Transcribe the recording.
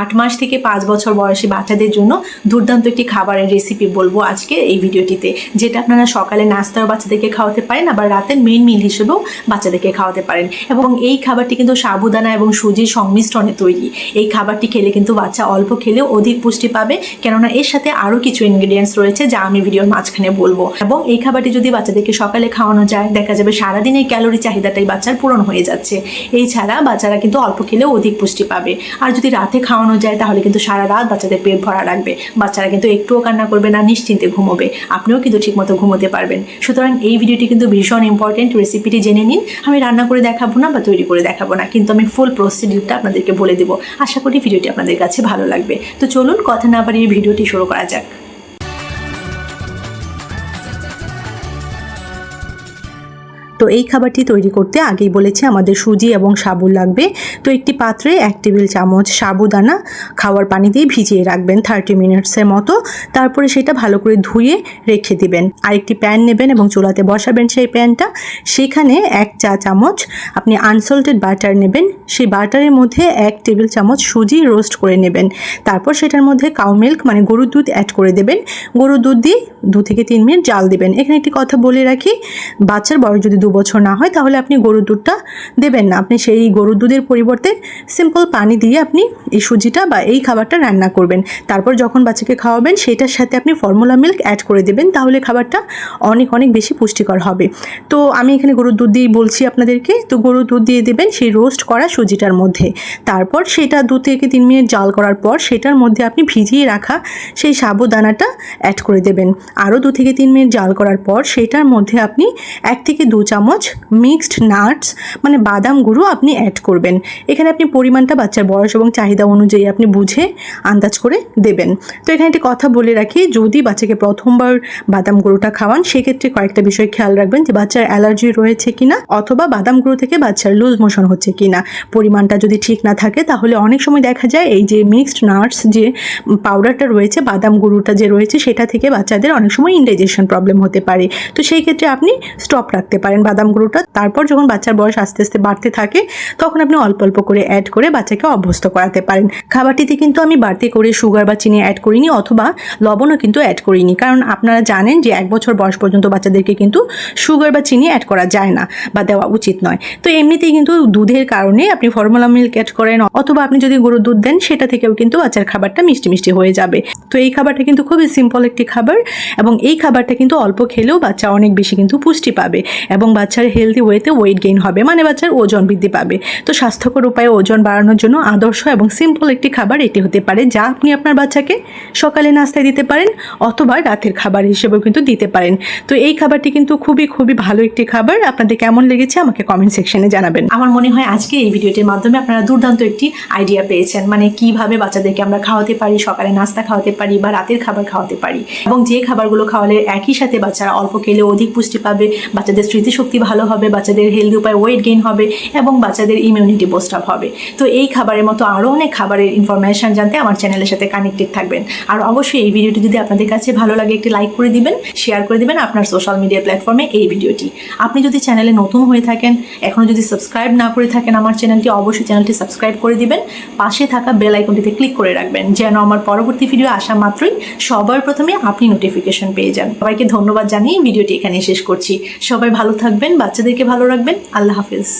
আট মাস থেকে পাঁচ বছর বয়সী বাচ্চাদের জন্য দুর্দান্ত একটি খাবারের রেসিপি বলব আজকে এই ভিডিওটিতে, যেটা আপনারা সকালে নাস্তাও বাচ্চাদেরকে খাওয়াতে পারেন, আবার রাতের মেন মিল হিসেবেও বাচ্চাদেরকে খাওয়াতে পারেন। এবং এই খাবারটি কিন্তু সাবুদানা এবং সুজির সংমিশ্রণে তৈরি। এই খাবারটি খেলে কিন্তু বাচ্চা অল্প খেলেও অধিক পুষ্টি পাবে, কেননা এর সাথে আরও কিছু ইনগ্রিডিয়েন্টস রয়েছে যা আমি ভিডিওর মাঝখানে বলব। এবং এই খাবারটি যদি বাচ্চাদেরকে সকালে খাওয়ানো যায়, দেখা যাবে সারাদিন এই ক্যালোরি চাহিদাটাই বাচ্চার পূরণ হয়ে যাচ্ছে। এই ছাড়া বাচ্চারা কিন্তু অল্প খেলেও অধিক পুষ্টি পাবে। আর যদি রাতে খাওয়ানো যায়, তাহলে কিন্তু সারা রাত বাচ্চাদের পেট ভরা রাখবে বাচ্চারা কিন্তু একটুও কান্না করবে না, নিশ্চিন্তে ঘুমোবে। আপনিও কিন্তু ঠিকমতো ঘুমোতে পারবেন। সুতরাং এই ভিডিওটি কিন্তু ভীষণ ইম্পর্টেন্ট রেসিপিটি জেনে নিন। আমি রান্না করে দেখাবো না বা তৈরি করে দেখাবো না, কিন্তু আমি ফুল প্রসিডিউরটা আপনাদেরকে বলে দেবো। আশা করি ভিডিওটি আপনাদের কাছে ভালো লাগবে। তো চলুন কথা না বাড়িয়ে ভিডিওটি শুরু করা যাক। তো এই খাবারটি তৈরি করতে আগেই বলেছি আমাদের সুজি এবং সাবু লাগবে। তো একটি পাত্রে এক টেবিল চামচ সাবুদানা খাওয়ার পানি দিয়ে ভিজিয়ে রাখবেন থার্টি মিনিটসের মতো। তারপরে সেটা ভালো করে ধুয়ে রেখে দিবেন। আরেকটি প্যান নেবেন এবং চুলাতে বসাবেন সেই প্যানটা। সেখানে এক চা চামচ আপনি আনসল্টেড বাটার নেবেন। সেই বাটারের মধ্যে এক টেবিল চামচ সুজি রোস্ট করে নেবেন। তারপর সেটার মধ্যে কাউ মিল্ক মানে গরুর দুধ অ্যাড করে দেবেন। গরুর দুধ দিয়ে দু থেকে তিন মিনিট জাল দেবেন। এখানে একটি কথা বলে রাখি, বাচ্চার বয়স যদি দু বছর না হয়, তাহলে আপনি গরুর দুধটা দেবেন না। আপনি সেই গরুর দুধের পরিবর্তে সিম্পল পানি দিয়ে আপনি এই সুজিটা বা এই খাবারটা রান্না করবেন। তারপর যখন বাচ্চাকে খাওয়াবেন, সেটার সাথে আপনি ফর্মুলা মিল্ক অ্যাড করে দেবেন, তাহলে খাবারটা অনেক অনেক বেশি পুষ্টিকর হবে। তো আমি এখানে গরুর দুধ দিয়েই বলছি আপনাদেরকে, তো গরুর দুধ দিয়ে দেবেন সেই রোস্ট করা সুজিটার মধ্যে। তারপর সেটা দু থেকে তিন মিনিট জাল করার পর সেটার মধ্যে আপনি ভিজিয়ে রাখা সেই সাবুদানাটা অ্যাড করে দেবেন। আরও দু থেকে তিন মিনিট জাল করার পর সেটার মধ্যে আপনি এক থেকে দু চামচ মিক্সড নাটস মানে বাদাম গুঁড়ো আপনি অ্যাড করবেন। এখানে আপনি পরিমাণটা বাচ্চার বয়স এবং চাহিদা অনুযায়ী আপনি বুঝে আন্দাজ করে দেবেন। তো এখানে একটি কথা বলে রাখি, যদি বাচ্চাকে প্রথমবার বাদাম গুঁড়োটা খাওয়ান, সেক্ষেত্রে কয়েকটা বিষয় খেয়াল রাখবেন যে বাচ্চার অ্যালার্জি রয়েছে কিনা অথবা বাদাম গুঁড়ো থেকে বাচ্চার লুজ মোশন হচ্ছে কিনা। পরিমাণটা যদি ঠিক না থাকে, তাহলে অনেক সময় দেখা যায় এই যে মিক্সড নাটস যে পাউডারটা রয়েছে, বাদাম গুঁড়োটা যে রয়েছে, সেটা থেকে বাচ্চাদের অনেক সময় ইনডাইজেশন প্রবলেম হতে পারে। তো সেই ক্ষেত্রে আপনি স্টপ রাখতে পারেন বাদাম গুঁড়োটা। তারপর যখন বাচ্চার বয়স আস্তে আস্তে বাড়তে থাকে, তখন আপনি অল্প অল্প করে অ্যাড করে বাচ্চাকে অভ্যস্ত করাতে পারেন। খাবারটিতে কিন্তু আমি বাড়তি করে সুগার বা চিনি অ্যাড করিনি অথবা লবণও কিন্তু অ্যাড করিনি। কারণ আপনারা জানেন যে এক বছর বয়স পর্যন্ত বাচ্চাদেরকে কিন্তু সুগার বা চিনি অ্যাড করা যায় না বা দেওয়া উচিত নয়। তো এমনিতেই কিন্তু দুধের কারণে আপনি ফর্মুলা মিল্ক অ্যাড করেন অথবা আপনি যদি গরুর দুধ দেন, সেটা থেকেও কিন্তু বাচ্চার খাবারটা মিষ্টি মিষ্টি হয়ে যাবে। তো এই খাবারটা কিন্তু খুবই সিম্পল একটি খাবার এবং এই খাবারটা কিন্তু অল্প খেলেও বাচ্চা অনেক বেশি কিন্তু পুষ্টি পাবে এবং বাচ্চার হেলদি ওয়েতে ওয়েট গেইন হবে মানে বাচ্চার ওজন বৃদ্ধি পাবে। তো স্বাস্থ্যকর উপায়ে ওজন বাড়ানোর জন্য আদর্শ এবং সিম্পল একটি খাবার এটি হতে পারে যা আপনি আপনার বাচ্চাকে সকালে নাস্তায় দিতে পারেন অথবা রাতের খাবার হিসেবেও কিন্তু দিতে পারেন। তো এই খাবারটি কিন্তু খুবই খুবই ভালো একটি খাবার। আপনাদের কেমন লেগেছে আমাকে কমেন্ট সেকশনে জানাবেন। আমার মনে হয় আজকে এই ভিডিওটির মাধ্যমে আপনারা দুর্দান্ত একটি আইডিয়া পেয়েছেন। মানে কীভাবে বাচ্চাদেরকে আমরা খাওয়াতে পারি, সকালে নাস্তা খাওয়াতে পারি বা রাতের খাবার খাওয়াতে পারি। এবং যে খাবারগুলো খাওয়ালে একই সাথে বাচ্চারা অল্প খেলে অধিক পুষ্টি পাবে, বাচ্চাদের স্মৃতিশক্তি ভালো হবে, বাচ্চাদের হেলদি উপায় ওয়েট গেইন হবে এবং বাচ্চাদের ইমিউনিটি বুস্ট আপ হবে। তো এই খাবারের মতো আরও অনেক খাবারের ইনফরমেশন জানতে আমার চ্যানেলের সাথে কানেক্টেড থাকবেন। আর অবশ্যই এই ভিডিওটি যদি আপনাদের কাছে ভালো লাগে, একটি লাইক করে দিবেন শেয়ার করে দিবেন আপনার সোশ্যাল মিডিয়া প্ল্যাটফর্মে এই ভিডিওটি। আপনি যদি চ্যানেলে নতুন হয়ে থাকেন এখনও যদি সাবস্ক্রাইব না করে থাকেন আমার চ্যানেলটি, অবশ্যই চ্যানেলটি সাবস্ক্রাইব করে দিবেন। পাশে থাকা বেল আইকনটিতে ক্লিক করে রাখবেন, যেন আমার পরবর্তী ভিডিও আসা মাত্রই সবার প্রথমে আপনি নোটিফিকেশন পেয়ে যান। সবাইকে ধন্যবাদ জানিয়ে ভিডিওটি এখানে শেষ করছি। সবাই ভালো থাকবেন, বাচ্চাদেরকে ভালো রাখবেন। আল্লাহ হাফিজ।